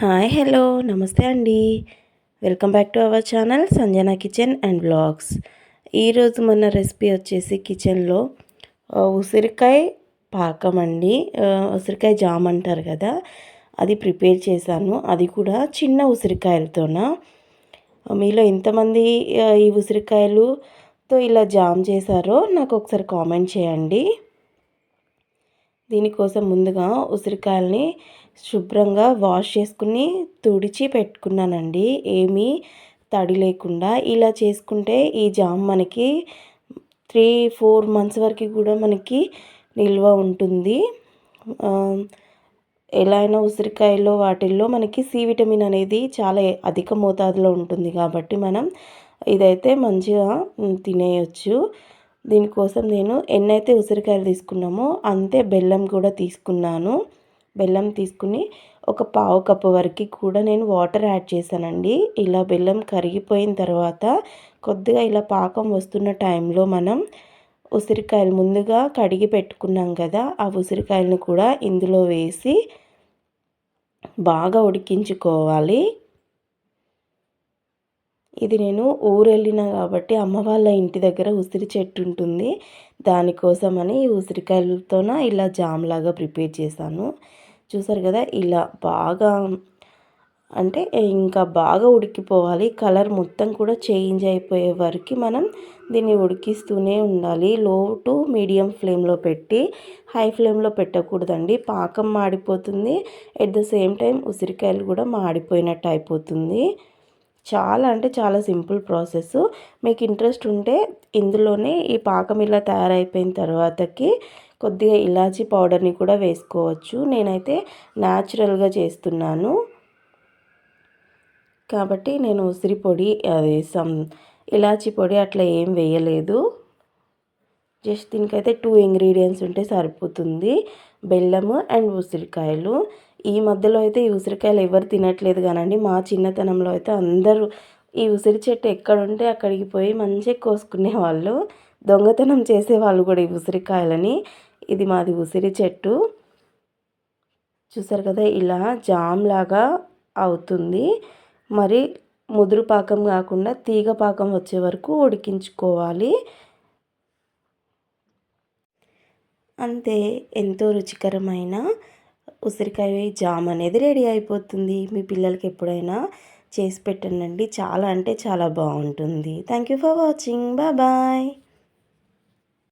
Hi hello నమస్తే అండి. Welcome back to our channel Sanjana kitchen and blogs. ఈరోజు మన రెసిపీ వచ్చేసి కిచెన్లో ఉసిరికాయ పాకం అండి. ఉసిరికాయ జామ్ అంటారు కదా అది ప్రిపేర్ చేశాను. అది కూడా చిన్న ఉసిరికాయలతోన. మీలో ఎంతమంది ఈ ఉసిరికాయలుతో ఇలా జామ్ చేశారో నాకు ఒకసారి కామెంట్ చేయండి. దీనికోసం ముందుగా ఉసిరికాయల్ని శుభ్రంగా వాష్ చేసుకుని తుడిచి పెట్టుకున్నానండి. ఏమీ తడి లేకుండా ఇలా చేసుకుంటే ఈ జామ్ మనకి త్రీ ఫోర్ మంత్స్ వరకు కూడా మనకి నిల్వ ఉంటుంది. ఎలా అయినా ఉసిరికాయలో వాటిల్లో మనకి సి విటమిన్ అనేది చాలా అధిక మోతాదులో ఉంటుంది కాబట్టి మనం ఇదైతే మంచిగా తినేయచ్చు. దీనికోసం నేను ఎన్నైతే ఉసిరికాయలు తీసుకున్నామో అంతే బెల్లం కూడా తీసుకున్నాను. బెల్లం తీసుకుని ఒక పావు కప్పు వరకు కూడా నేను వాటర్ యాడ్ చేశానండి. ఇలా బెల్లం కరిగిపోయిన తర్వాత కొద్దిగా ఇలా పాకం వస్తున్న టైంలో మనం ఉసిరికాయలు ముందుగా కడిగి పెట్టుకున్నాం కదా ఆ ఉసిరికాయలను కూడా ఇందులో వేసి బాగా ఉడికించుకోవాలి. ఇది నేను ఊరు వెళ్ళిన కాబట్టి అమ్మ వాళ్ళ ఇంటి దగ్గర ఉసిరి చెట్టు ఉంటుంది. దానికోసమని ఉసిరికాయలతోన ఇలా జామ్ లాగా ప్రిపేర్ చేశాను. చూసారు కదా ఇలా బాగా అంటే ఇంకా బాగా ఉడికిపోవాలి. కలర్ మొత్తం కూడా చేంజ్ అయిపోయే వరకు మనం దీన్ని ఉడికిస్తూనే ఉండాలి. లో టు మీడియం ఫ్లేమ్లో పెట్టి హై ఫ్లేమ్లో పెట్టకూడదండి. పాకం మాడిపోతుంది. ఎట్ ద సేమ్ టైం ఉసిరికాయలు కూడా మాడిపోయినట్టు అయిపోతుంది. చాలా అంటే చాలా సింపుల్ ప్రాసెస్. మీకు ఇంట్రెస్ట్ ఉంటే ఇందులోనే ఈ పాకం ఇలా తయారైపోయిన తర్వాతకి కొద్దిగా ఇలాచీ పౌడర్ని కూడా వేసుకోవచ్చు. నేనైతే న్యాచురల్గా చేస్తున్నాను. కాబట్టి నేను ఉసిరి పొడి అది సమ్ ఇలాచీ పొడి అట్లా ఏం వేయలేదు. జస్ట్ దీనికైతే టూ ఇంగ్రీడియంట్స్ ఉంటే సరిపోతుంది. బెల్లము అండ్ ఉసిరికాయలు. ఈ మధ్యలో అయితే ఈ ఉసిరికాయలు ఎవరు తినట్లేదు కానండి. మా చిన్నతనంలో అయితే అందరూ ఈ ఉసిరి చెట్టు ఎక్కడుంటే అక్కడికి పోయి మంచిగా కోసుకునే వాళ్ళు దొంగతనం చేసేవాళ్ళు కూడా ఈ ఉసిరికాయలని. ఇది మాది ఉసిరి చెట్టు. చూసారు కదా ఇలా జామ్ లాగా అవుతుంది. మరి ముదురు పాకం కాకుండా తీగ పాకం వచ్చే వరకు ఉడికించుకోవాలి. అంతే ఎంతో రుచికరమైన ఉసిరికాయ జామ్ అనేది రెడీ అయిపోతుంది. మీ పిల్లలకి ఎప్పుడైనా చేసి పెట్టండి. చాలా అంటే చాలా బాగుంటుంది. Thank you for watching bye bye